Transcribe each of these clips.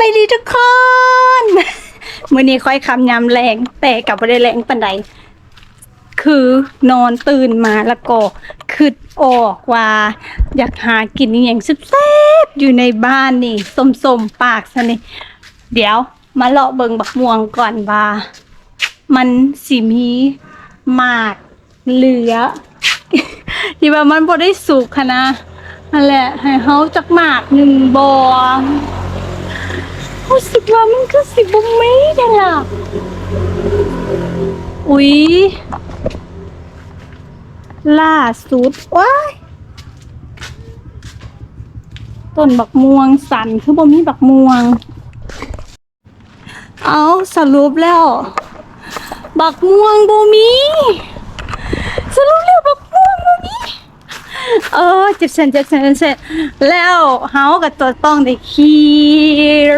บายดีทุกคนมื้อนี้ค่อยคำยำแรงแต่กลับไม่ได้แรงปันใดคือนอนตื่นมาแล้วก็คิดออกว่า อยากหากินอย่างแซ่บๆอยู่ในบ้านนี่สมๆปากซะนี่เดี๋ยวมาเลาะเบิงบักม่วงก่อนว่า มันสิมีหมากเหลือที่ว่ามันบ่ได้สุกค่ะนะนั่นแหละให้เฮาจักหมากหนึ่งบอ รู้สึกว่ามันก็สิบ่มีเด้อล่ะ อุ๊ย ล่าสุดว้ายต้นบักม่วงสันคือบ่มีบักม่วง เอาสรุปแล้ว บักม่วงบ่มี สรุปแล้วบักม่วงบ่มี เออเจ็บเส้นเจ็บเส้นเจ็บเส้นแล้วเฮากับตัวต้องได้ขี่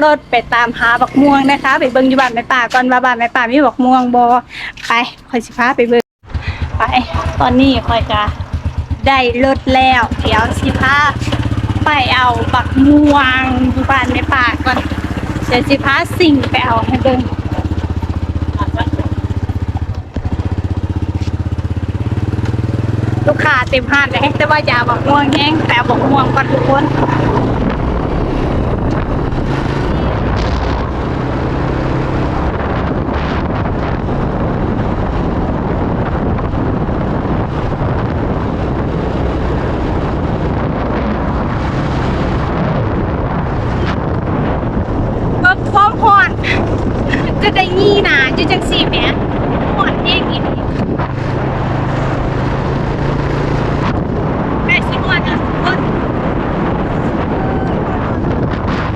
รถไปตามหาบักม่วงนะคะ ไปเบิ่งอยู่บ้านแม่ป่าก่อนว่าบ้านแม่ป่ามีบักม่วงบ่ไปคอยสิพาไปเบิ่งไป ตอนนี้คอยจะได้รถแล้ว เดี๋ยวสิพาไปเอาบักม่วงอยู่บ้านแม่ป่าก่อนเดี๋ยวสิพาสิ่งไปเอาให้เบิ่ง ลูกค้าเต็มห้านเลยแต่ว่าอย่าบอกม่วงแห้งแต่บอกม่วงก่อนทุกคนก็พร้อมหอนจะได้งี้นะจะจังสี่แหมหอนเองอีก แม่ชิมวันนะทุกคน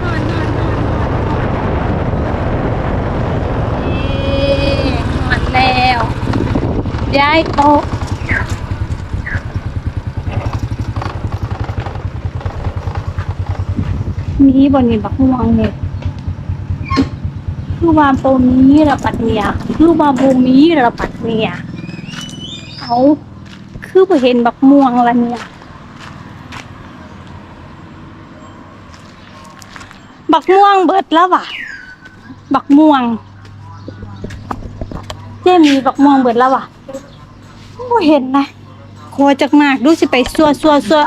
นอนนอนนอนนอนแล้ว ย้ายโต๊ะมีบนนี้บักม่วงเนี่ยคือว่าโบมีระปัดเนี่ยคือว่าโบมีระปัดเนี่ยเอาคือบ่เห็นบักม่วงละเนี่ย บักม่วงเบิดแล้วว่ะ บักม่วงเจ๊มีบักม่วงเบิดแล้วว่ะ บ่เห็นนะโคจักมากดูสิไปซัวซัวซัว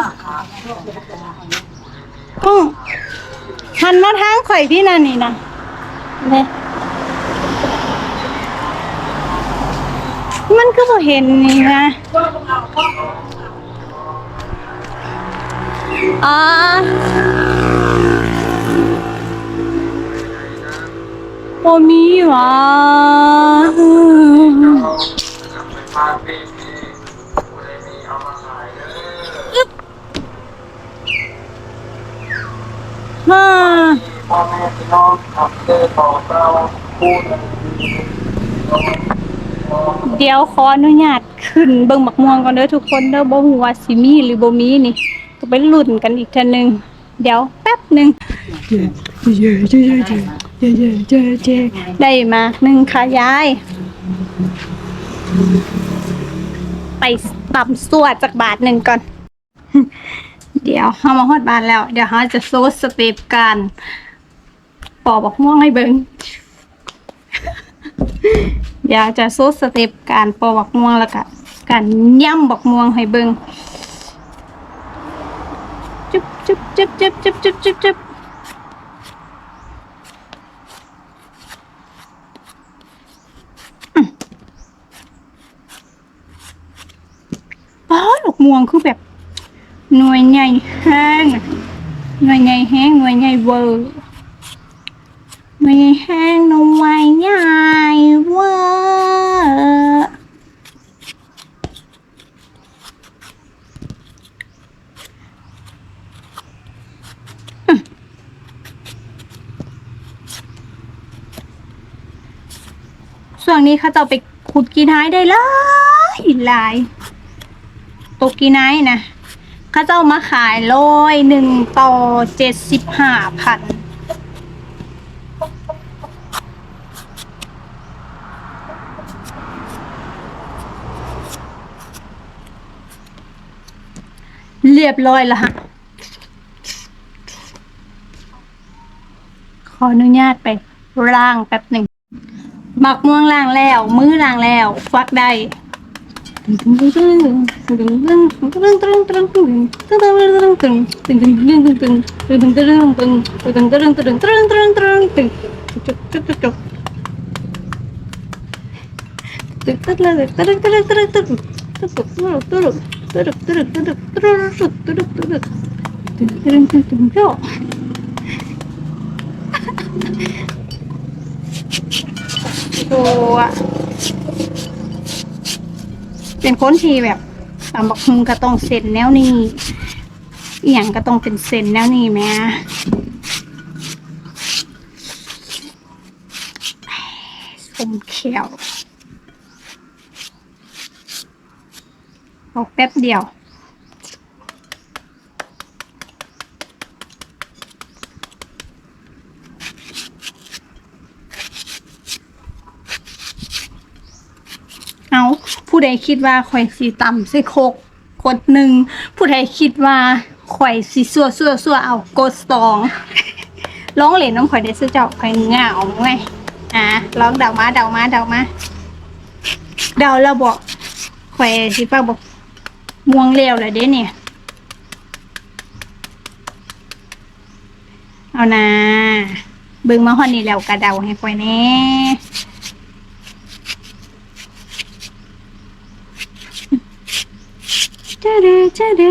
ต้องหันมาทางข่อยพี่นั่นนี่นะเนี่ยมันก็บ่เห็นนี่นะอ่าโอมีหวะ เดี๋ยวขออนุญาตขึ้นเบิ่งบักม่วงก่อนเด้อทุกคนเด้อบ่ฮู้ว่าสิมีหรือบ่มีนี่ก็ไปลุ้นกันอีกเทื่อนึง เดี๋ยวแป๊บหนึงได้มาหนึ่งค่ะยาย ไปตำสวดจากบาทหนึ่งก่อน เดี๋ยวเฮามาฮอดบ้านแล้ว เดี๋ยวเฮาจะโซสเต็ปการ ปอบักม่วงให้เบิ่งเดี๋ยวจะโซสเต็ปการปอบักม่วงแล้วก็การย่ำบักม่วงให้เบิ่งจุ๊บจุ๊บจุ๊บจุ๊บจุ๊บจุ๊บจุ๊บจุ๊บอืมอ๋อกม่วงคือแบบหน่วยใหญ่แห้งหน่วยใหญ่แห้งหน่วยใหญ่เวอร์หน่วยใหญ่แห้งหน่วยใหญ่เวอร์อืมช่ วงนี้เขาจะเอาไปขุดกินหายได้หลายหลายตกกี่ไนนะเขาเจ้ามาขายร้อยหนึ่งต่อเจ็ดสิบห้าพันเรียบร้อยแล้วฮะ ขออนุญาตไปล้างแป๊บหนึ่ง หมักม่วงล้างแล้ว มือล้างแล้ว ฟักได้ ตัวเป็นคนที่แบบตำบักฮุงก็ต้องเซ็นแนวนี้อีหยังก็ต้องเป็นเซ็นแนวนี้แม่สมเขียวเอาแป๊บเดียว เอาผู้ ใดคิดว่าข่อยสีต่ำใส่โคกกดหนึ่งผู้ใดคิดว่าข่อยสีซัวซัวซัวเอากดสองร้องเหรียญน้องข่อยได้ซื้อเจ้าข่อยเหงาไงอะร้องเดามาเดามาเดามาเดาแล้วบอกข่อยสิฟ้าบอกม่วงเร็วเลยเด้เนี่ยเอานะเบิ่งมาฮอนนี่แล้วกระเดาให้ข่อยแน่ จ้า เด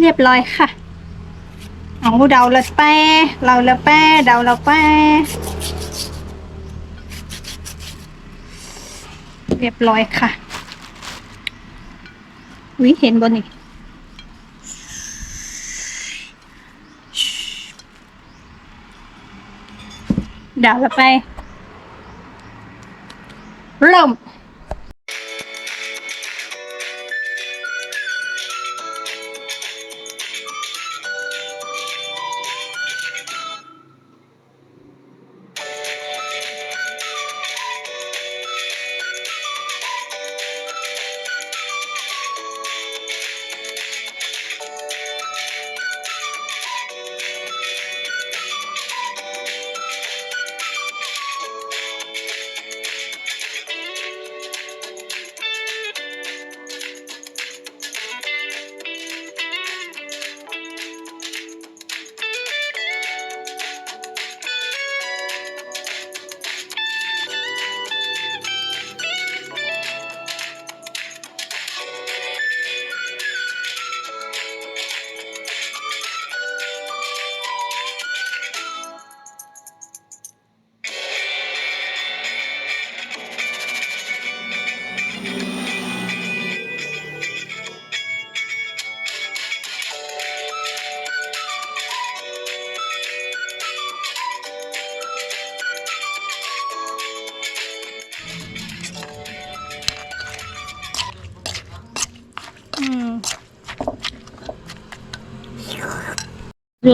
เรียบร้อยค่ะเอาเดาละแป้เราละแป้เดาละแป้เรียบร้อยค่ะวิเห็นบนนี่เดาละไป เ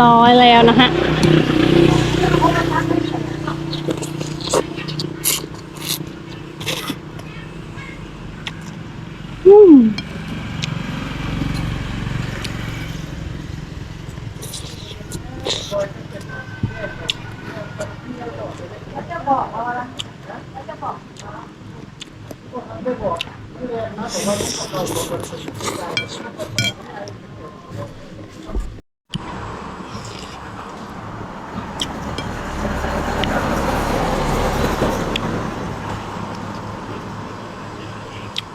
ร้อยแล้วนะฮะอืม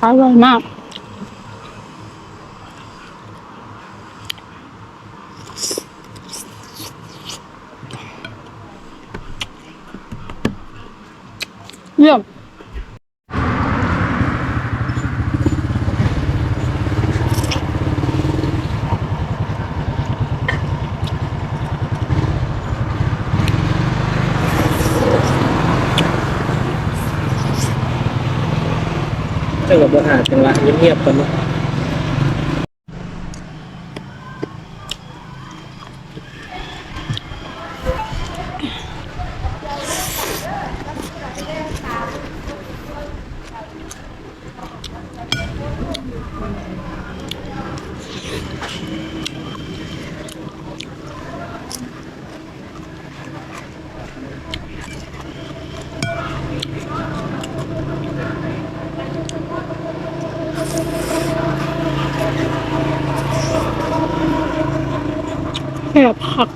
อร่อยมากเยี่ยม กับบหาจังหวะเงียบๆกันเนาะ แก่ผัก